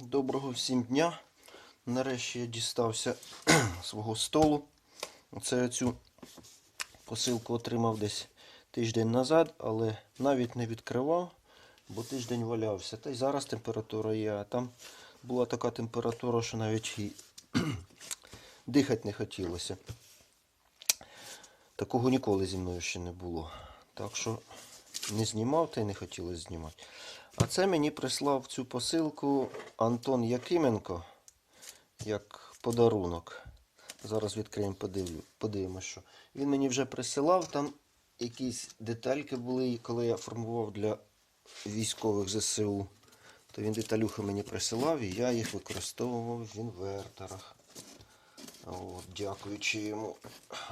Доброго всім дня. Нарешті я дістався свого столу. Оце я цю посилку отримав десь тиждень назад, але навіть не відкривав, бо тиждень валявся. Та й зараз температура є. А там була така температура, що навіть і дихати не хотілося. Такого ніколи зі мною ще не було. Так що не знімав та й не хотілося знімати. А це мені прислав цю посилку Антон Якименко як подарунок. Зараз відкриємо, подивлю, подивимося, що. Він мені вже присилав, там якісь детальки були, коли я формував для військових ЗСУ. То він деталюхи мені присилав і я їх використовував в інверторах. От, дякуючи йому.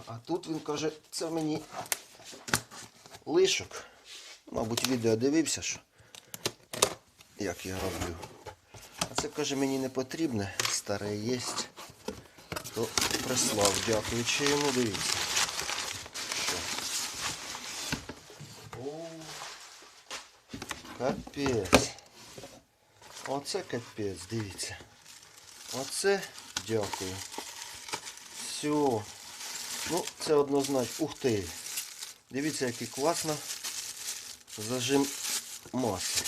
А тут він каже, це мені лишок. Мабуть, відео дивився, що як я роблю. А це каже, мені не потрібне, старе є. То прислав, дякуючи йому, дивіться. Що? О, капець. Оце капець, дивіться. Оце дякую. Все. Ну, це однозначно. Ух ти. Дивіться, який класно. Зажим маси.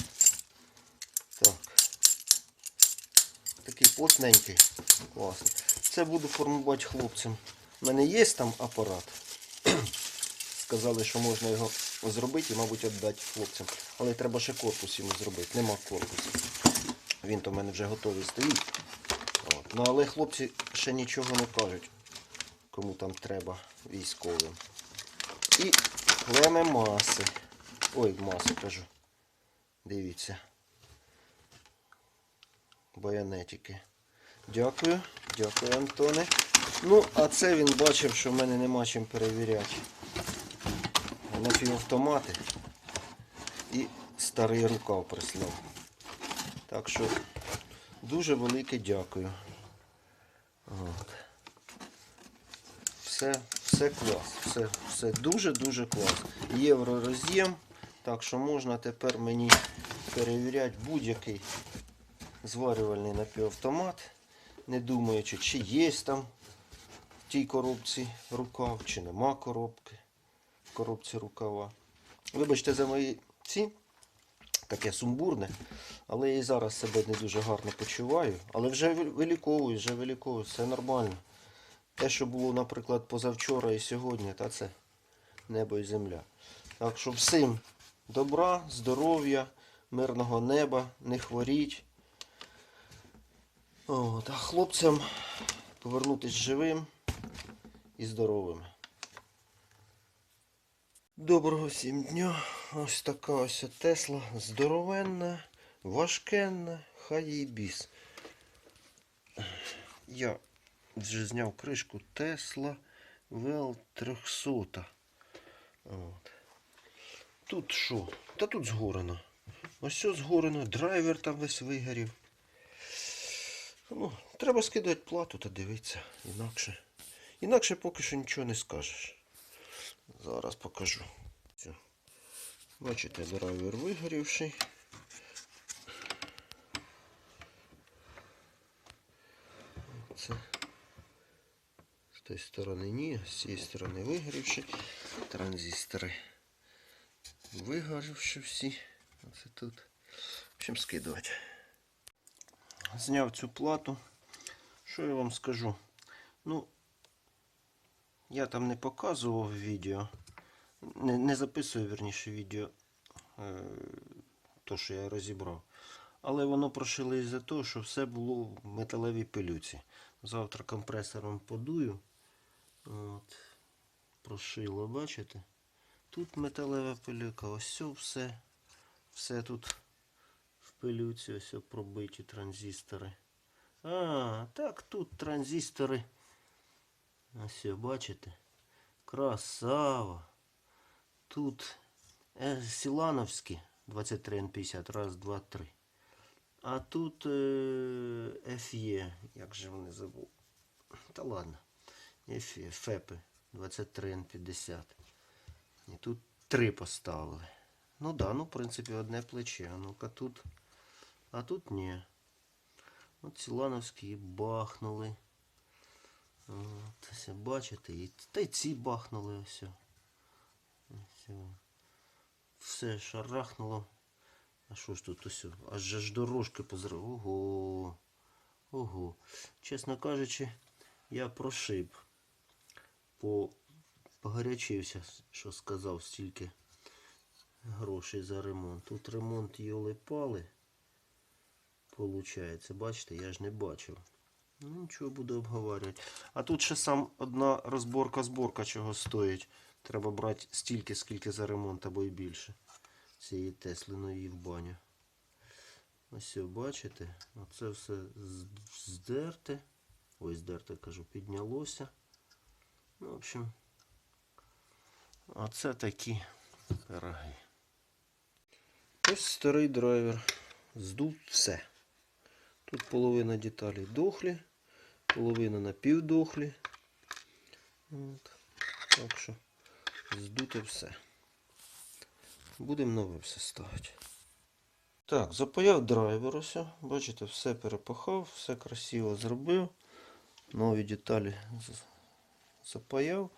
Так. Такий плотненький. Класний. Це буду формувати хлопцям. У мене є там апарат. Сказали, що можна його зробити і, мабуть, віддати хлопцям. Але треба ще корпус йому зробити. Нема корпусу. Він то в мене вже готовий стоїть. От. Ну, але хлопці ще нічого не кажуть, кому там треба військовим. І клеме маси. Ой, маси кажу. Дивіться. Баянетики. Дякую, дякую, Антоне. Ну, а це він бачив, що в мене нема чим перевіряти. Напівавтомати і старий рукав прислав. Так що дуже велике дякую. От. Все, все клас. Все, дуже-дуже клас. Євро роз'єм. Так що можна тепер мені перевіряти будь-який зварювальний напівавтомат, не думаючи, чи є там в тій коробці рукав, чи нема коробки в коробці рукава. Вибачте за мої ці, таке сумбурне, але я і зараз себе не дуже гарно почуваю. Але вже виліковую, вже виліковую, все нормально. Те, що було, наприклад, позавчора і сьогодні, та це небо і земля. Так що всім добра, здоров'я, мирного неба, не хворіть. А хлопцям повернутися живим і здоровим. Доброго всім дня. Ось така ось Тесла. Здоровенна, важкенна, хай їй біс. Я вже зняв кришку Тесла VL 300. От. Тут що? Та тут згорено. Ось все згорено, драйвер там весь вигорів. Ну, треба скидати плату та дивитися. Інакше. Інакше поки що нічого не скажеш. Зараз покажу. Все. Бачите, драйвер вигорівший. Це з тієї сторони ні, з цієї сторони вигорівший. Транзистори вигорівши всі. Оце тут. В общем, скидувати. Зняв цю плату. Що я вам скажу? Ну, я там не показував відео. Не, не записую, верніше, відео. Е, то, що я розібрав. Але воно прошило із-за того, що все було в металевій пилюці. Завтра компресором подую. От. Прошило, бачите? Тут металева пилюка, ось все, все, тут в пилюці, ось пробиті транзистори. А, так тут транзистори. Ось, бачите? Красава. Тут е, Сілановські 23Н50. Раз, два, три. А тут е, FE, як же вони забув. Та ладно. FE, ФЕПи 23Н50. І тут три поставили. Ну да, ну в принципі одне плече. А ну-ка тут. А тут ні. От ці лановські бахнули. От, ось, бачите, і, та й ці бахнули ось. Ось. Все шарахнуло. А що ж тут ось? Аж же ж дорожки позрив. Ого. Ого. Чесно кажучи, я прошиб. По... Погорячився, що сказав стільки грошей за ремонт. Тут ремонт йоли-пали. Получається, бачите, я ж не бачив. Ну нічого буду обговорювати. А тут ще сам одна розборка-зборка чого стоїть. Треба брати стільки, скільки за ремонт або й більше. Цієї Теслиної в баню. Ось бачите, оце все здерте. Ой, здерте, кажу, піднялося. Ну, в общем, оце такі пироги. Ось старий драйвер. Здув все. Тут половина деталей дохлі, половина напівдохлі. От. Так що здуте все. Будемо нове все ставити. Так, запаяв драйвер ось. Бачите, все перепахав, все красиво зробив. Нові деталі запаяв.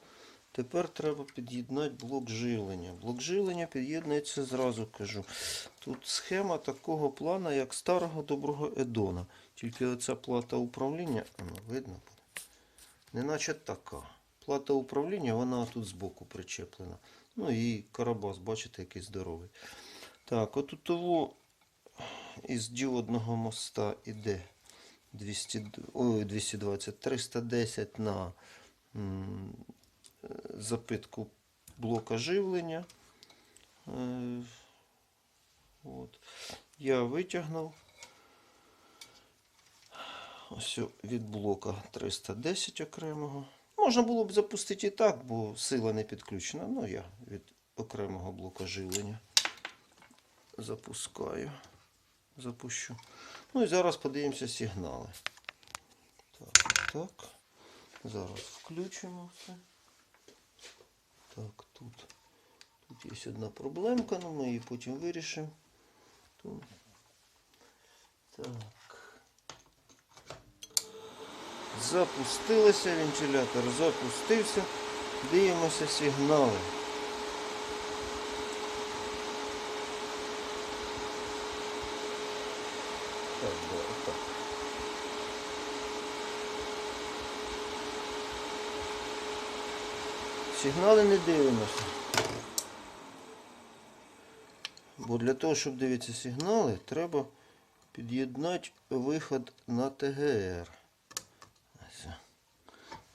Тепер треба під'єднати блок живлення. Блок живлення під'єднується зразу кажу. Тут схема такого плана, як старого доброго Едона. Тільки оця плата управління, ну, видно буде. Неначе така. Плата управління, вона тут збоку причеплена. Ну і карабас, бачите, який здоровий. Так, от у того із діодного моста іде 200, ой, 220, 310 на запитку блока живлення. Е, От. Я витягнув ось від блока 310 окремого. Можна було б запустити і так, бо сила не підключена. Ну, я від окремого блока живлення запускаю. Запущу. Ну і зараз подивимося сигнали. Так, так. Зараз включимо все. Так, тут. Тут є одна проблемка, але ми її потім вирішимо. Тут. Так. Запустилося вентилятор, запустився. Дивимося сигнали. Сигнали не дивимося. Бо для того, щоб дивитися сигнали, треба під'єднати виход на ТГР.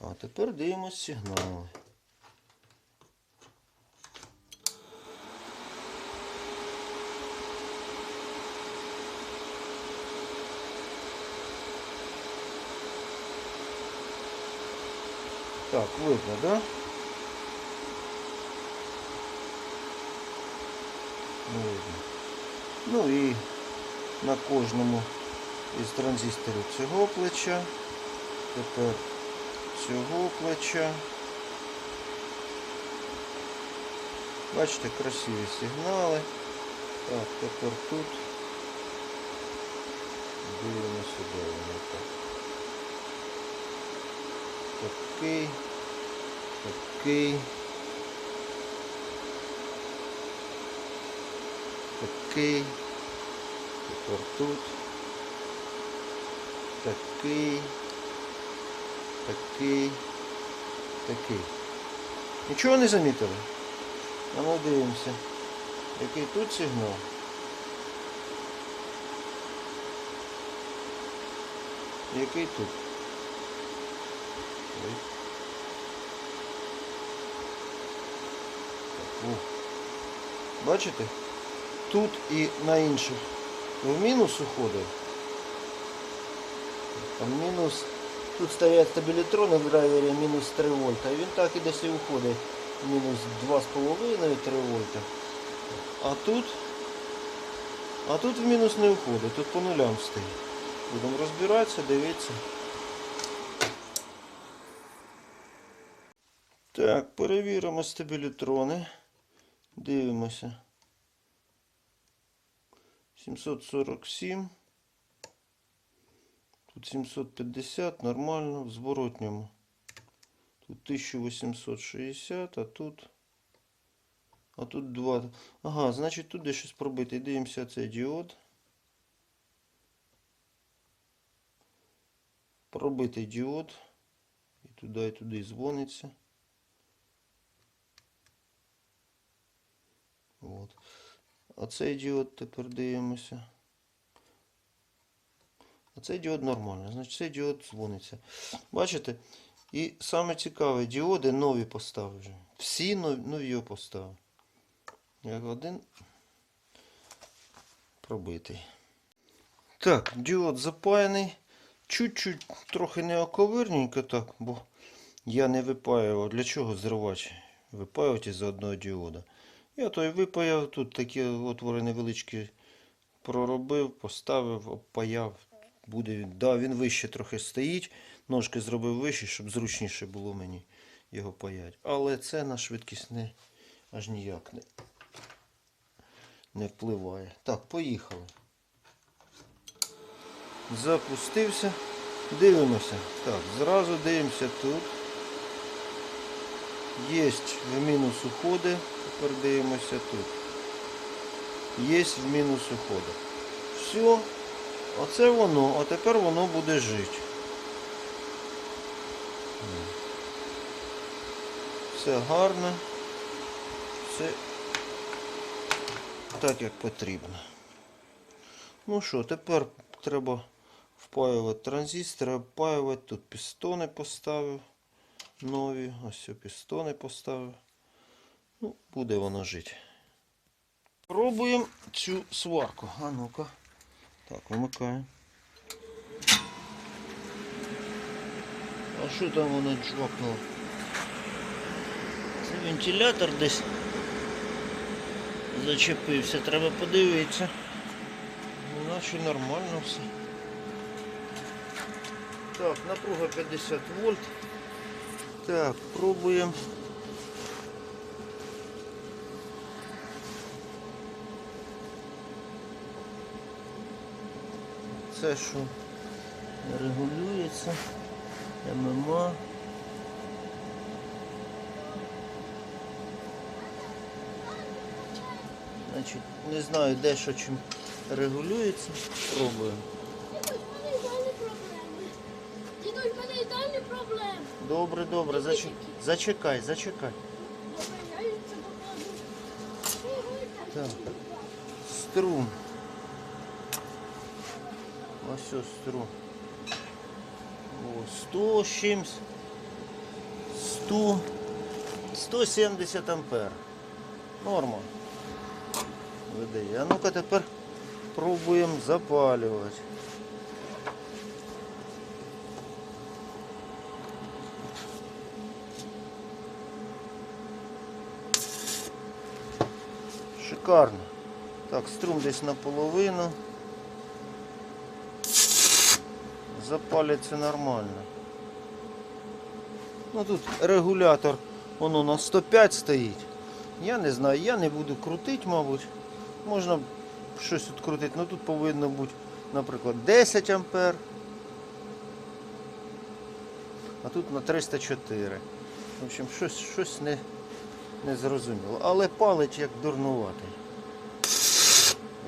А тепер дивимося сигнали. Так, видно, да? Ну і на кожному із транзисторів цього плеча. Тепер цього плеча. Бачите, красиві сигнали. Так, тепер тут. Дивимося, де воно так. Такий. Такий. Такий. Тепер тут. Такий. Такий. Такий. Нічого не замітили? А ну дивимося. Який тут сигнал? Який тут? Так. Бачите? Тут і на інших в мінус уходить. Там мінус. Тут стоять стабілітрони в драйвері мінус 3 вольта. І він так і десь уходить. Мінус 2,5-3 вольта. А тут. А тут в мінус не уходить, тут по нулям стоїть. Будемо розбиратися, дивитися. Так, перевіримо стабілітрони. Дивимося. 747. Тут 750, нормально, в зворотньому. Тут 1860, а тут. А тут 2. Ага, значить тут де щось. Дивимося цей діод. Пробитий діод. І туди, і туди дзвониться. От. А цей діод тепер дивимося. А цей діод нормально. Значить цей діод дзвониться. Бачите? І саме цікаве, діоди нові поставив вже. Всі нові, його поставив. Як один пробитий. Так, діод запаяний. Чуть-чуть трохи не оковирненько так, бо я не випаював. Для чого зривач? Випаювати за одного діода. Я той випаяв, тут такі отвори невеличкі проробив, поставив, обпаяв. Буде він. Да, він вище трохи стоїть. Ножки зробив вище, щоб зручніше було мені його паяти. Але це на швидкість не, аж ніяк не, не впливає. Так, поїхали. Запустився. Дивимося. Так, зразу дивимося тут. Є в мінус уходи. Тепер дивимося тут. Є в мінус уходи. Все. Оце воно, а тепер воно буде жити. Все гарно. Все так, як потрібно. Ну що, тепер треба впаювати транзистори, впаювати. Тут пістони поставив. Нові. Ось ці пістони поставив. Ну, буде воно жити. Пробуємо цю сварку. А ну-ка. Так, вимикаємо. А що там воно чвакнуло? Це вентилятор десь зачепився, треба подивитися. Наче нормально все. Так, напруга 50 вольт. Так, пробуємо. Це що регулюється. ММА. Значить, не знаю де що чим регулюється. Пробуємо. Добре, добре, зач... зачекай, зачекай. Добре, я їм це покажу. Так. Струм. Ось струм. О, 100 з чимсь. 100. 170 ампер. Норма. Видає. А ну-ка тепер пробуємо запалювати. Шикарно. Так, струм десь наполовину. Запалиться нормально. Ну тут регулятор, воно на 105 стоїть. Я не знаю, я не буду крутити, мабуть. Можна щось відкрутити, ну тут повинно бути, наприклад, 10 ампер. А тут на 304. В общем, щось, щось не, не зрозуміло. Але палить як дурнуватий.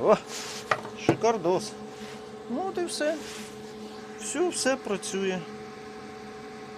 О, шикардос. Ну от і все. Все, все працює.